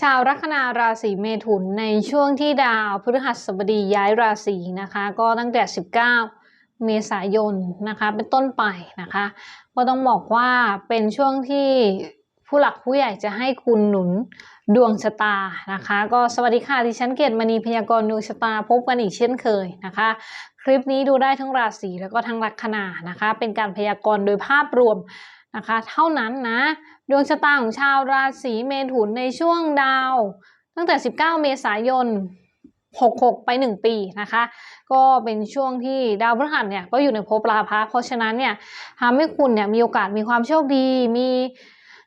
ชาวลัคนาราศีเมถุนในช่วงที่ดาวพฤหัสบดีย้ายราศีนะคะ ก็ตั้งแต่ 19 เมษายนนะคะเป็นต้นไปนะคะ ก็ต้องบอกว่าเป็นช่วงที่ผู้หลักผู้ใหญ่จะให้คุณหนุนดวงชะตานะคะ ก็สวัสดีค่ะดิฉันเกตมณีพยากรณ์ดวงชะตาพบกันอีกเช่นเคยนะคะ คลิปนี้ดูได้ทั้งราศีแล้วก็ทั้งลัคนานะคะ เป็นการพยากรณ์โดยภาพรวม นะคะ เท่านั้นนะดวงชะตาของชาวราศีเมถุนในช่วงดาว ตั้งแต่ 19 เมษายน 66 ไป 1 ปีนะคะ ก็เป็นช่วงที่ดาวพฤหัสเนี่ยก็อยู่ในภพราพะเพราะฉะนั้นเนี่ยทำให้คุณเนี่ยมีโอกาสมีความโชคดีมี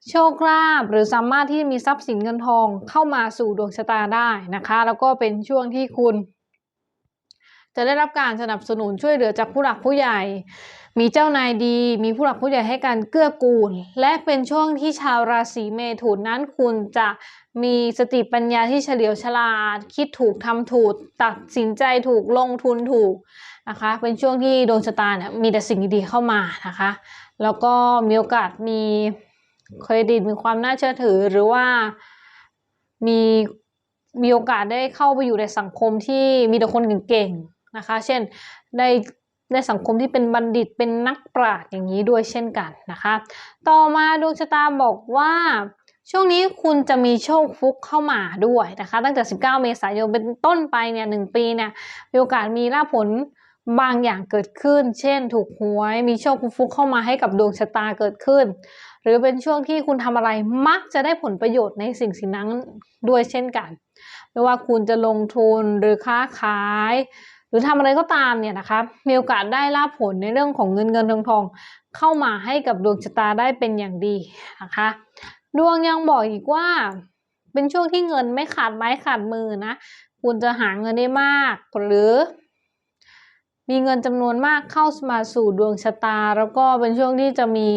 โชคลาภหรือสามารถที่มีทรัพย์สินเงินทองเข้ามาสู่ดวงชะตาได้นะคะ แล้วก็เป็นช่วงที่คุณ จะได้รับการสนับสนุนช่วยเหลือจากผู้หลักผู้ใหญ่ มีเจ้านายดี มีผู้หลักผู้ใหญ่ให้การเกื้อกูล และเป็นช่วงที่ชาวราศีเมถุนนั้นคุณจะมีสติปัญญาที่เฉลียวฉลาด คิดถูกทำถูก ตัดสินใจถูกลงทุนถูกนะคะ เป็นช่วงที่ดวงชะตาเนี่ยมีแต่สิ่งดีๆเข้ามานะคะ แล้วก็มีโอกาสมีเครดิตมีความน่าเชื่อถือหรือว่ามีมีโอกาสได้เข้าไปอยู่ในสังคมที่มีแต่คนเก่งๆ นะคะ เช่นได้ในสังคมที่เป็นบัณฑิตเป็นนักปราชญ์อย่างนี้ด้วยเช่นกันนะคะ ต่อมาดวงชะตาบอกว่าช่วงนี้คุณจะมีโชคฟุกเข้ามาด้วยนะคะ ตั้งแต่ 19 เมษายนเป็นต้นไปเนี่ยหนึ่งปีเนี่ยมีโอกาสมีลาผลบางอย่างเกิดขึ้น เช่น ถูกหวยมีโชคฟุกเข้ามาให้กับดวงชะตาเกิดขึ้น หรือเป็นช่วงที่คุณทำอะไรมักจะได้ผลประโยชน์ในสิ่งสิ่งนั้นด้วยเช่นกัน ไม่ว่าคุณจะลงทุนหรือค้าขาย หรือทำอะไรก็ตามเนี่ยนะคะมีโอกาสได้ลาภผลในเรื่องของเงินเงินทองทองเข้ามาให้กับดวงชะตาได้เป็นอย่างดีนะคะดวงยังบอกอีกว่า เป็นช่วงที่เงินไม่ขาดไม้ขาดมือนะคุณจะหาเงินได้มากหรือ มีเงินจำนวนมากเข้ามาสู่ดวงชะตา แล้วก็เป็นช่วงที่จะมี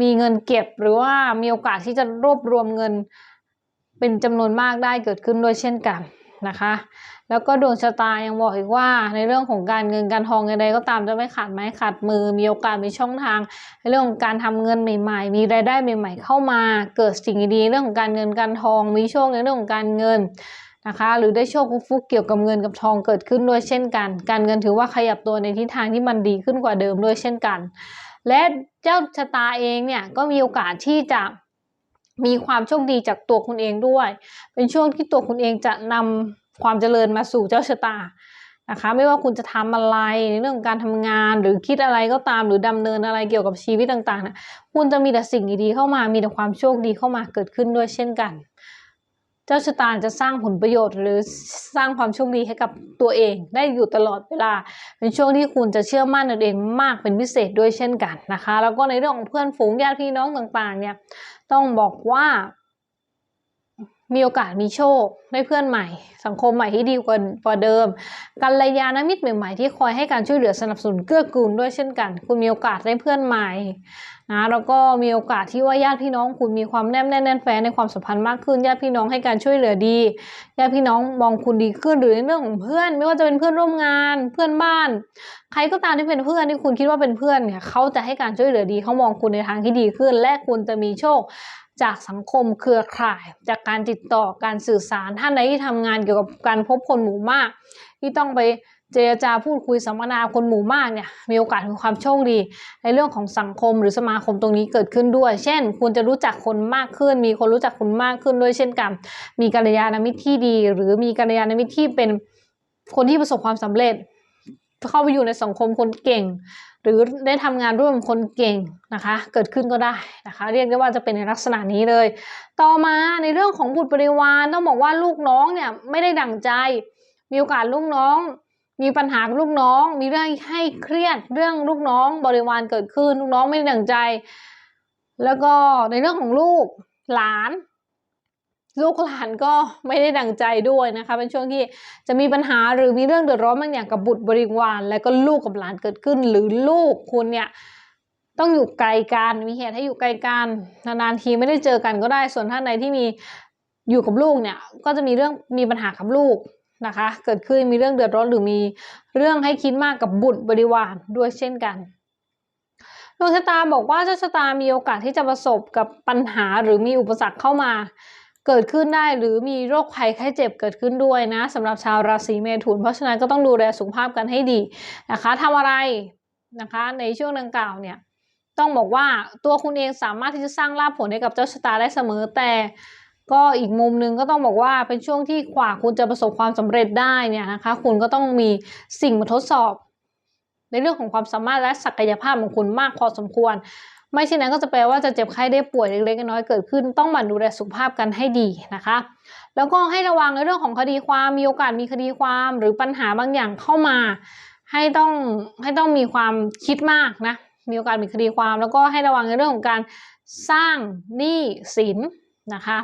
มีเงินเก็บ หรือว่ามีโอกาสที่จะรวบรวมเงินเป็นจำนวนมากได้เกิดขึ้นด้วยเช่นกัน นะคะ แล้วก็ดวงชะตายังบอกอีกว่าในเรื่องของการเงินการทองใดๆก็ตามจะไม่ขาดไม้ขาดมือ มีโอกาสมีช่องทาง ในเรื่องของการทำเงินใหม่ ๆ มีรายได้ใหม่ ๆ เข้ามา เกิดสิ่งดีๆเรื่องของการเงินการทอง มีโชคในเรื่องของการเงินนะคะหรือได้โชคฟุกๆเกี่ยวกับเงินกับทองเกิดขึ้นด้วยเช่นกัน การเงินถือว่าขยับตัวในทิศทางที่มันดีขึ้นกว่าเดิมด้วยเช่นกัน และเจ้าชะตาเองเนี่ยก็มีโอกาสที่จะ มีความโชคดีจากตัวคุณเองด้วย เป็นช่วงที่ตัวคุณเองจะนำความเจริญมาสู่เจ้าชะตานะคะไม่ว่าคุณจะทำอะไรในเรื่องของการทำงานหรือคิดอะไรก็ตามหรือดำเนินอะไรเกี่ยวกับชีวิตต่างๆนะคุณจะมีแต่สิ่งดีๆเข้ามามีแต่ความโชคดีเข้ามาเกิดขึ้นด้วยเช่นกัน เจ้าชะตาจะสร้างผลประโยชน์ หรือสร้างความโชคดีให้กับตัวเอง ได้อยู่ตลอดเวลา เป็นช่วงที่คุณจะเชื่อมั่นในตัวเองมากเป็นพิเศษด้วยเช่นกันนะคะ แล้วก็ในเรื่องของเพื่อนฝูงญาติพี่น้องต่างๆเนี่ยต้องบอกว่า มีโอกาสมีโชคได้เพื่อนใหม่ สังคมใหม่ที่ดีกว่ากว่าเดิมกัลยาณมิตรใหม่ๆที่คอยให้การช่วยเหลือสนับสนุนเกื้อกูลด้วยเช่นกัน คุณมีโอกาสได้เพื่อนใหม่นะแล้วก็มีโอกาสที่ว่าญาติพี่น้องคุณมีความแนบแน่นแน่นแฟ้ในความสัมพันธ์มากขึ้นญาติพี่น้องให้การช่วยเหลือดีญาติพี่น้องมองคุณดีขึ้นหรือในเรื่องของเพื่อน ไม่ว่าจะเป็นเพื่อนร่วมงานเพื่อนบ้าน ใครก็ตามที่เป็นเพื่อนที่คุณคิดว่าเป็นเพื่อนเนี่ยเขาจะให้การช่วยเหลือดีเขามองคุณในทางที่ดีขึ้น และคุณจะมีโชค จากสังคมเครือข่าย จากการติดต่อการสื่อสาร ท่านใดที่ทำงานเกี่ยวกับการพบคนหมู่มาก ที่ต้องไปเจรจาพูดคุยสัมมนาคนหมู่มากเนี่ยมีโอกาสของความโชคดี ในเรื่องของสังคมหรือสมาคมตรงนี้เกิดขึ้นด้วย เช่น คุณจะรู้จักคนมากขึ้น มีคนรู้จักคุณมากขึ้นด้วยเช่นกัน มีกัลยาณมิตรที่ดี หรือมีกัลยาณมิตรที่เป็นคนที่ประสบความสำเร็จ เข้าไปอยู่ในสังคมคนเก่ง หรือได้ทำงานร่วมคนเก่งนะคะ เกิดขึ้นก็ได้นะคะ เรียกได้ว่าจะเป็นในลักษณะนี้เลย ต่อมาในเรื่องของบุตรบริวารต้องบอกว่าลูกน้องเนี่ยไม่ได้ดั่งใจ มีโอกาสลูกน้อง มีปัญหาลูกน้อง มีเรื่องให้เครียดเรื่องลูกน้องบริวารเกิดขึ้น ลูกน้องไม่ได้ดั่งใจ แล้วก็ในเรื่องของลูกหลาน ลูกหลานก็ไม่ได้ดังใจด้วยนะคะ เป็นช่วงที่จะมีปัญหาหรือมีเรื่องเดือดร้อนบางอย่างกับบุตรบริวาร และก็ลูกกับหลานเกิดขึ้น หรือลูกคุณเนี่ยต้องอยู่ไกลกันมีเหตุให้อยู่ไกลกันนานๆทีไม่ได้เจอกันก็ได้ส่วนท่านใดที่มีอยู่กับลูกเนี่ยก็จะมีเรื่องมีปัญหากับลูกนะคะ เกิดขึ้นมีเรื่องเดือดร้อนหรือมีเรื่องให้คิดมากกับบุตรบริวารด้วยเช่นกันดวงชะตาบอกว่าเจ้าชะตามีโอกาสที่จะประสบกับปัญหาหรือมีอุปสรรคเข้ามา เกิดขึ้นได้หรือมีโรคภัยไข้เจ็บเกิดขึ้นด้วยนะสำหรับชาวราศีเมถุน เพราะฉะนั้นก็ต้องดูแลสุขภาพกันให้ดีนะคะทำอะไรนะคะในช่วงดังกล่าวเนี่ยต้องบอกว่าตัวคุณเองสามารถที่จะสร้างลาภผลให้กับเจ้าชะตาได้เสมอแต่ก็อีกมุมหนึ่งก็ต้องบอกว่าเป็นช่วงที่กว่าคุณจะประสบความสำเร็จได้เนี่ยนะคะคุณก็ต้องมีสิ่งมาทดสอบ ในเรื่องของความสามารถและศักยภาพของคุณมากพอสมควร ไม่เช่นนั้นก็จะแปลว่าจะเจ็บไข้ได้ป่วยเล็กๆน้อยๆเกิดขึ้นต้องหมั่นดูแลสุขภาพกันให้ดีนะคะ แล้วก็ให้ระวังในเรื่องของคดีความมีโอกาสมีคดีความหรือปัญหาบางอย่างเข้ามา ให้ต้องให้ต้องมีความคิดมากนะมีโอกาสมีคดีความ แล้วก็ให้ระวังในเรื่องของการสร้างหนี้สินนะคะ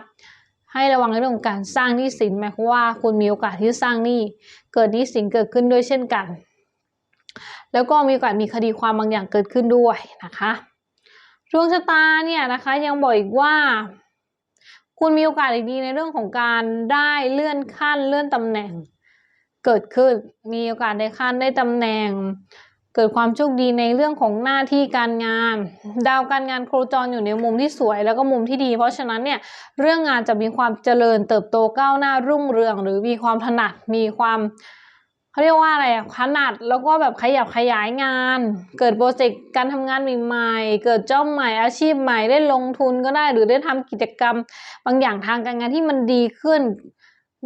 ให้ระวังในเรื่องของการสร้างหนี้สินหมายความว่าคุณมีโอกาสที่จะสร้างหนี้เกิดหนี้สินเกิดขึ้นด้วยเช่นกัน แล้วก็มีโอกาสมีคดีความบางอย่างเกิดขึ้นด้วยนะคะ ดวงชะตาเนี่ยนะคะ ยังบอกอีกว่า คุณมีโอกาสดีในเรื่องของการได้เลื่อนขั้นเลื่อนตำแหน่ง เกิดขึ้นมีโอกาสได้ขั้นได้ตำแหน่ง เกิดความโชคดีในเรื่องของหน้าที่การงาน ดาวการงานโครจรอยู่ในมุมที่สวยแล้วก็มุมที่ดี เพราะฉะนั้นเนี่ยเรื่องงานจะมีความเจริญเติบโตก้าวหน้ารุ่งเรือง หรือมีความถนัดมีความเขาเรียกว่าอะไรอะขนาดแล้วก็แบบขยับขยายงาน เกิดโปรเจกต์การทำงานใหม่ๆ เกิดจ้อบใหม่อาชีพใหม่ได้ลงทุนก็ได้ หรือได้ทำกิจกรรม บางอย่างทางการงานที่มันดีขึ้น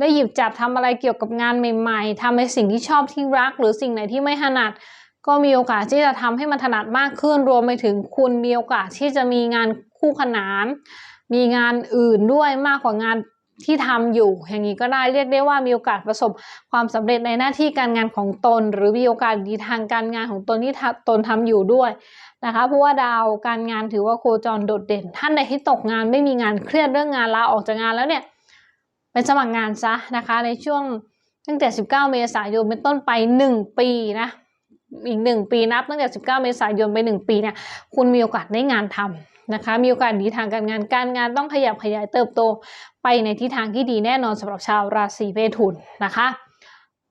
ได้หยิบจับทำอะไรเกี่ยวกับงานใหม่ ๆทำในสิ่งที่ชอบที่รัก หรือสิ่งไหนที่ไม่ถนัด ก็มีโอกาสที่จะทำให้มันถนัดมากขึ้นรวมไปถึงคุณมีโอกาสที่จะมีงานคู่ขนาน มีงานอื่นด้วยมากกว่างาน ที่ทำอยู่อย่างนี้ก็ได้เรียกได้ว่ามีโอกาสประสบความสำเร็จในหน้าที่การงานของตน หรือมีโอกาสดีทางการงานของตนที่ตนทำอยู่ด้วยนะคะเพราะว่าดาวการงานถือว่าโคจรโดดเด่น ท่านใดที่ตกงานไม่มีงานเครียดเรื่องงานลาออกจากงานแล้วเนี่ยไปสมัครงานซะนะคะในช่วงตั้งแต่ 19 เมษายนเป็นต้นไป 1 ปีนะ อีก1ปีนับตั้งแต่ 19 เมษายนไป 1 ปีเนี่ยคุณมีโอกาสได้งานทำนะคะ มีโอกาสดีทางการงานการงานต้องขยับขยายเติบโตไปในทิศทางที่ดีแน่นอนสำหรับชาวราศีเมถุนนะคะ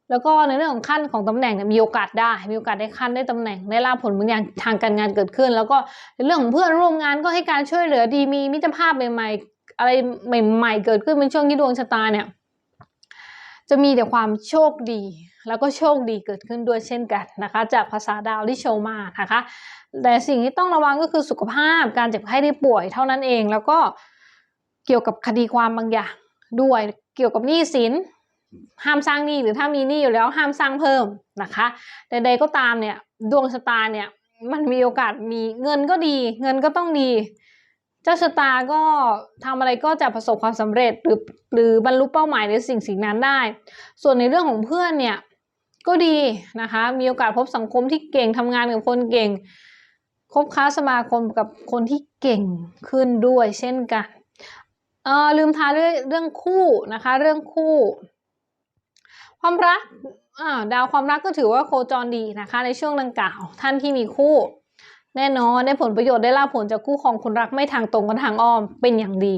แล้วก็ในเรื่องของขั้นของตำแหน่งเนี่ยมีโอกาสได้ มีโอกาสได้ขั้นได้ตำแหน่งได้ลาภผลบางอย่างทางการงานเกิดขึ้น แล้วก็ในเรื่องของเพื่อนร่วมงานก็ให้การช่วยเหลือดีมีมิตรภาพใหม่ๆ อะไรใหม่ ๆ เกิดขึ้นเป็นช่วงที่ดวงชะตาเนี่ยจะมีแต่ความโชคดี แล้วก็โชคดีเกิดขึ้นด้วยเช่นกันนะคะ จากภาษาดาวที่โชว์มานะคะ แต่สิ่งที่ต้องระวังก็คือสุขภาพการเจ็บไข้ได้ป่วยเท่านั้นเอง แล้วก็เกี่ยวกับคดีความบางอย่างด้วยเกี่ยวกับหนี้สินห้ามสร้างหนี้หรือถ้ามีหนี้อยู่แล้วห้ามสร้างเพิ่มนะคะใดๆก็ตามเนี่ยดวงชะตาเนี่ยมันมีโอกาสมีเงินก็ดี เงินก็ต้องดี เจ้าชะตาก็ทำอะไรก็จะประสบความสำเร็จหรือหรือบรรลุเป้าหมายในสิ่งสิ่งนั้นได้ ส่วนในเรื่องของเพื่อนเนี่ย ก็ดีนะคะ มีโอกาสพบสังคมที่เก่งทำงานกับคนเก่ง คบค้าสมาคมกับคนที่เก่งขึ้นด้วยเช่นกันเออลืมทายเรื่องเรื่องคู่นะคะ เรื่องคู่ ความรักดาวความรักก็ถือว่าโคจรดีนะคะ ในช่วงดังกล่าวท่านที่มีคู่ แน่นอนได้ผลประโยชน์ได้ลาผลจากคู่ของคนรักไม่ทางตรงกันทางอ้อมเป็นอย่างดี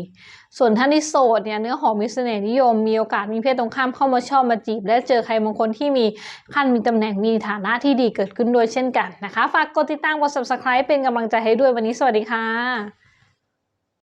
ส่วนท่านที่โสดเนี่ยเนื้อหอมมีเสน่ห์นิยมมีโอกาสมีเพศตรงข้ามเข้ามาชอบมาจีบ และเจอใครบางคนที่มีขั้นมีตำแหน่งมีฐานะที่ดีเกิดขึ้นด้วยเช่นกันนะคะ ฝากกดติดตามกด subscribe เป็นกำลังใจให้ด้วยวันนี้สวัสดีค่ะ